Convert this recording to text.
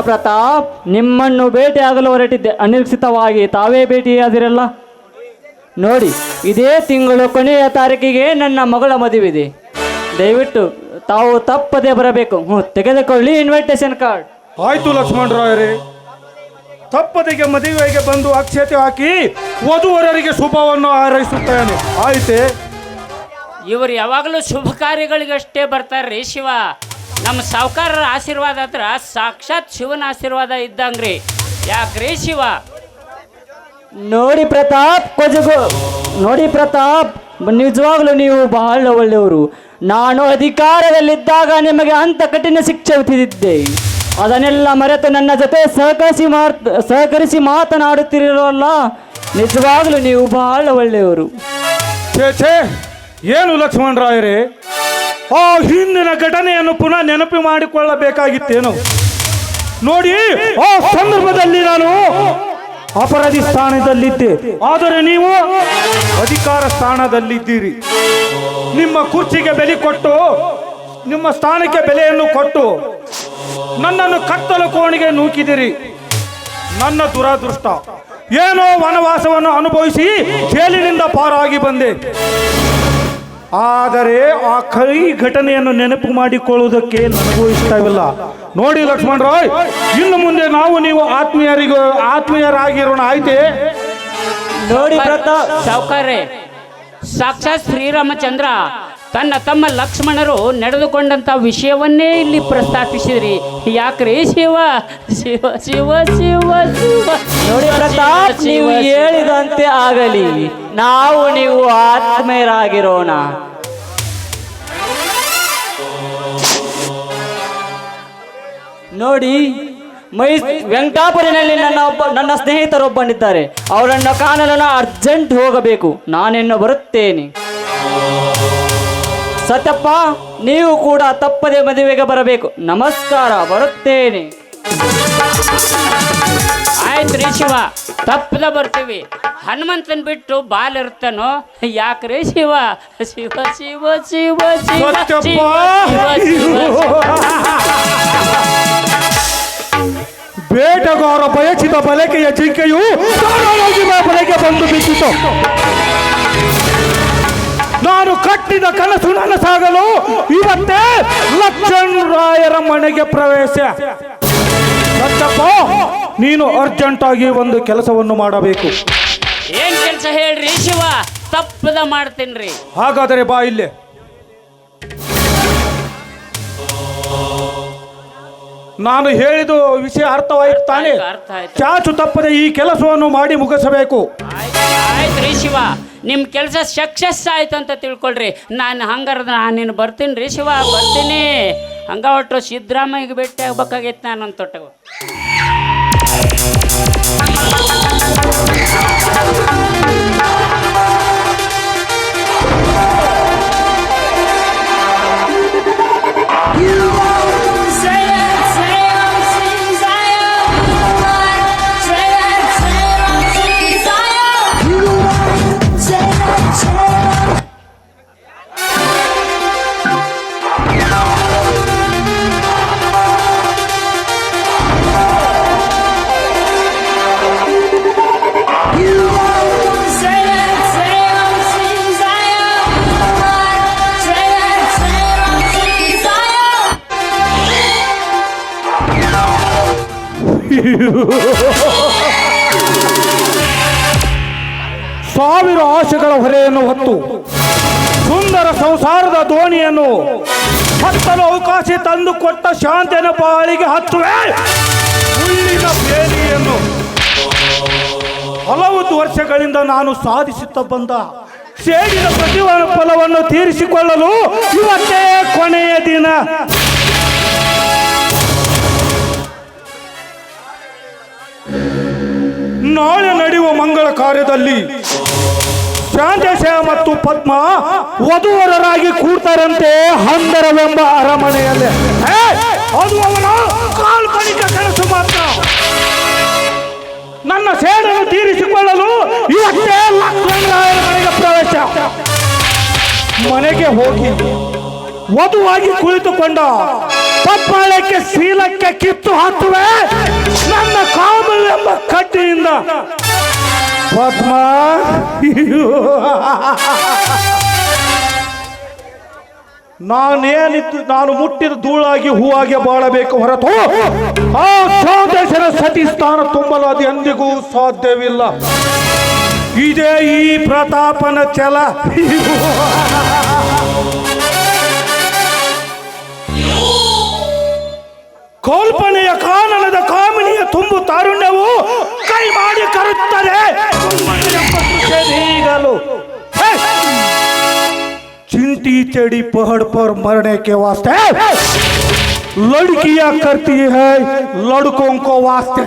ಪ್ರತಾಪ್ ನಿಮ್ಮನ್ನು ಭೇಟಿಯಾಗಲು ಹೊರಟಿದ್ದೆ. ಅನಿರೀಕ್ಷಿತವಾಗಿ ತಾವೇ ಭೇಟಿಯಾದಿರಲ್ಲ? ನೋಡಿ ಇದೇ ತಿಂಗಳು ಕೊನೆಯ ತಾರೀಕಿಗೆ ನನ್ನ ಮಗಳ ಮದುವಿದೆ ದಯವಿಟ್ಟು ತಾವು ತಪ್ಪದೆ ಬರಬೇಕು. ಹ್ಞೂ ತೆಗೆದುಕೊಳ್ಳಿ ಇನ್ವಿಟೇಷನ್ ಕಾರ್ಡ್ ಆಯ್ತು ಲಕ್ಷ್ಮಣರಾಯರೇ ತಪ್ಪದಿಗೆ ಮದುವೆಗೆ ಬಂದು ಅಕ್ಷತೆ ಹಾಕಿ ವಧುವರರಿಗೆ ಶುಭವನ್ನು ಹಾರೈಸುತ್ತೇನೆ. ಆಯ್ತೆ? ಇವರು ಯಾವಾಗಲೂ ಶುಭ ಕಾರ್ಯಗಳಿಗಷ್ಟೇ ಬರ್ತಾರ್ರಿ ಶಿವ. ನಮ್ಮ ಸಾವುಕಾರರ ಆಶೀರ್ವಾದ ಹತ್ರ ಸಾಕ್ಷಾತ್ ಶಿವನ ಆಶೀರ್ವಾದ ಇದ್ದಂಗ್ರಿ. ಯಾಕ್ರಿ ಶಿವ? ನೋಡಿ ಪ್ರತಾಪ್ ಕೊಜಗು ನೋಡಿ ಪ್ರತಾಪ್ ನಿಜವಾಗ್ಲೂ ನೀವು ಬಹಳ ಒಳ್ಳೆಯವರು. ನಾನು ಅಧಿಕಾರದಲ್ಲಿದ್ದಾಗ ನಿಮಗೆ ಅಂತ ಕಠಿಣ ಶಿಕ್ಷೆ ವಿಧಿಸಿದ್ದೆ ಅದನ್ನೆಲ್ಲ ಮರೆತು ನನ್ನ ಜೊತೆ ಸಹಕರಿಸಿ ಮಾತ್ ಸಹಕರಿಸಿ ಮಾತನಾಡುತ್ತಿರಲ್ಲ ನಿಜವಾಗ್ಲೂ ನೀವು ಬಹಳ ಒಳ್ಳೆಯವರು. ಛೇ ಛೇ ಏನು ಲಕ್ಷ್ಮಣರಾಯರೇ? ಆ ಹಿಂದಿನ ಘಟನೆಯನ್ನು ಪುನಃ ನೆನಪು ಮಾಡಿಕೊಳ್ಳಬೇಕಾಗಿತ್ತೇನು. ನೋಡಿ, ಆ ಸಂದರ್ಭದಲ್ಲಿ ನಾನು ಅಪರಾಧಿ ಸ್ಥಾನದಲ್ಲಿದ್ದೆ. ಆದರೆ ನೀವು ಅಧಿಕಾರ ಸ್ಥಾನದಲ್ಲಿದ್ದೀರಿ. ನಿಮ್ಮ ಕುರ್ಚಿಗೆ ಬೆಲೆ ಕೊಟ್ಟು, ನಿಮ್ಮ ಸ್ಥಾನಕ್ಕೆ ಬೆಲೆಯನ್ನು ಕೊಟ್ಟು ನನ್ನನ್ನು ಕತ್ತಲ ಕೋಣೆಗೆ ನೂಕಿದಿರಿ ನನ್ನ ದುರಾದೃಷ್ಟ. ಏನೋ ವನವಾಸವನ್ನು ಅನುಭವಿಸಿ ಜೈಲಿನಿಂದ ಪಾರಾಗಿ ಬಂದೆ. ಆದರೆ ಆ ಕೈ ಘಟನೆಯನ್ನು ನೆನಪು ಮಾಡಿಕೊಳ್ಳುವುದಕ್ಕೆ ನನಗೂ ಇಷ್ಟವಿಲ್ಲ. ನೋಡಿ ಲಕ್ಷ್ಮಣ್ ರಾಯ್, ಇನ್ನು ಮುಂದೆ ನಾವು ನೀವು ಆತ್ಮೀಯರಿಗೂ ಆತ್ಮೀಯರಾಗಿರೋಣ, ಆಯ್ತೆ? ನೋಡಿ ಸಾಕ್ಷಾತ್ ಶ್ರೀರಾಮಚಂದ್ರ ತನ್ನ ತಮ್ಮ ಲಕ್ಷ್ಮಣರು ನಡೆದುಕೊಂಡಂತ ವಿಷಯವನ್ನೇ ಇಲ್ಲಿ ಪ್ರಸ್ತಾಪಿಸಿದ್ರಿ. ಯಾಕ್ರಿ ಶಿವ? ಶಿವ ಶಿವ ಶಿವ ಶಿವ. ನೋಡಿ ಪ್ರತಾಪ್ ನೀವು ಹೇಳಿದಂತೆ ಆಗಲಿ. ನಾವು ನೀವು ಆತ್ಮೀಯರಾಗಿರೋಣ. ನೋಡಿ ಮೈ ವೆಂಕಟಾಪುರಿನಲ್ಲಿ ನನ್ನ ಒಬ್ಬ ನನ್ನ ಸ್ನೇಹಿತರೊಬ್ಬನಿದ್ದಾರೆ. ಅವರನ್ನು ಕಾಣಲು ಅರ್ಜೆಂಟ್ ಹೋಗಬೇಕು. ನಾನೆನ್ನು ಬರುತ್ತೇನೆ. ಸತ್ಯಪ್ಪ ನೀವು ಕೂಡ ತಪ್ಪದೆ ಮದುವೆಗೆ ಬರಬೇಕು. ನಮಸ್ಕಾರ ಬರುತ್ತೇನೆ. ಆಯ್ತು ರೀ ಶಿವ ತಪ್ಪದ ಬರ್ತೀವಿ. ಹನುಮಂತನ್ ಬಿಟ್ಟು ಬಾಲ್ ಇರ್ತಾನೋ ಯಾಕ್ರಿ ಶಿವ? ಶಿವ ಶಿವ ಶಿವ ಶಿವ ಶಿವ ಶಿವ ಬೇಟಗಾರ ಬಯಸಿದ ಬಲಕೆಯ ಜಿಂಕೆಯು ಬಲಕೆ ಬಂದು ಬಿದ್ದಿತು. ನಾನು ಕಟ್ಟಿದ ಕನಸು ನನಸಾಗಲು ಇವತ್ತೇ ಲಕ್ಷ್ಮಣ ರಾಯರ ಮನೆಗೆ ಪ್ರವೇಶ. ನೀನು ಅರ್ಜೆಂಟ್ ಆಗಿ ಒಂದು ಕೆಲಸವನ್ನು ಮಾಡಬೇಕು. ಏನ್ ಕೆಲಸ ಹೇಳ್ರಿ ಶಿವ? ತಪ್ಪದ ಮಾಡ್ತೀನ್ರಿ. ಹಾಗಾದರೆ ಬಾ ಇಲ್ಲಿ. ನಾನು ಹೇಳಿದ ವಿಷಯ ಅರ್ಥವಾಯಿತು ತಾನೇ ಆಯ್ತು, ಅರ್ಥ ಆಯ್ತು. ಚಾಚು ತಪ್ಪದೆ ಈ ಕೆಲಸವನ್ನು ಮಾಡಿ ಮುಗಿಸಬೇಕು. ಆಯ್ತು ರೀ ಶಿವ. ನಿಮ್ಮ ಕೆಲಸ ಸಕ್ಸಸ್ ಆಯ್ತು ಅಂತ ತಿಳ್ಕೊಳ್ರಿ. ನಾನು ಹಂಗಾರ ನಾನು ಬರ್ತೀನಿ ರೀ ಶಿವ, ಬರ್ತೀನಿ. ಹಂಗ ಒಟ್ಟು ಸಿದ್ದರಾಮಯ್ಯಗೆ ಭೇಟಿ ಆಗ್ಬೇಕಾಗೈತೆ ನಾನು ಅಂತ ತೊಟ್ಟವು ಸಾವಿರ ಆಶೆಗಳ ಹೊರೆಯನ್ನು ಹೊತ್ತು, ಸುಂದರ ಸಂಸಾರದ ದೋಣಿಯನ್ನು ಹತ್ತಲು ಅವಕಾಶ ತಂದು ಕೊಟ್ಟ ಶಾಂತಿಯನ್ನು ಬಾಳಿಗೆ ಹತ್ತುವೆ. ಹುಲ್ಲಿನ ಬೇಲಿಯನ್ನು ಹಲವು ವರ್ಷಗಳಿಂದ ನಾನು ಸಾಧಿಸುತ್ತಾ ಬಂದ ಸೇಡಿನ ಪ್ರತಿಫಲ ಫಲವನ್ನು ತೀರಿಸಿಕೊಳ್ಳಲು ಇವತ್ತೇ ಕೊನೆಯ ದಿನ. ನಾಳೆ ನಡೆಯುವ ಮಂಗಳ ಕಾರ್ಯದಲ್ಲಿ ಶಾಂತೇಶ ಮತ್ತು ಪದ್ಮ ವಧುವರರಾಗಿ ಕೂಡ್ತಾರಂತೆ ಹಂದರವೆಂಬ ಅರಮನೆಯಲ್ಲಿ. ಅದು ಅವನ ಕಾಲ್ಪನಿಕ ಕನಸು ಮಾತ್ರ. ನನ್ನ ಸೇಡನ್ನು ತೀರಿಸಿಕೊಳ್ಳಲು ಇವತ್ತೇ ಲಕ್ಷ್ಮಣರಾಯರ ಮನೆಗೆ ಪ್ರವೇಶ. ಮನೆಗೆ ಹೋಗಿ ವಧುವಾಗಿ ಕುಳಿತುಕೊಂಡ ಪಪ್ಪಾಳಕ್ಕೆ ಶೀಲಕ್ಕೆ ಕಿತ್ತು ಹಾಕುವೆ. ನನ್ನ ಕಾಮಲ್ ಎಂಬ ಕಡ್ಡಿಯಿಂದ ಪದ್ಮ ನಾನೇನಿತ್ತು ನಾನು ಮುಟ್ಟಿದ ಧೂಳಾಗಿ ಹೂವಾಗಿ ಬಾಳಬೇಕು ಹೊರತು ಆ ಚೌದೇಶನ ಸತಿ ಸ್ಥಾನ ತುಂಬಲು ಅದು ಎಂದಿಗೂ ಸಾಧ್ಯವಿಲ್ಲ. ಇದೇ ಈ ಪ್ರತಾಪನ ಛಲ. ಕಲ್ಪನೆಯ ಕಾನನದ ಕಾಮಿನಿಯ ತುಂಬು ತಾರುಣ್ಯವು ಕೈ ಮಾಡಿ ಕರುತ್ತದೆ ಈಗಲೂ ಹೇ! चिंटी चढ़ी पहाड़ पर मरने के वास्ते लड़कियां करती है लड़कों को वास्ते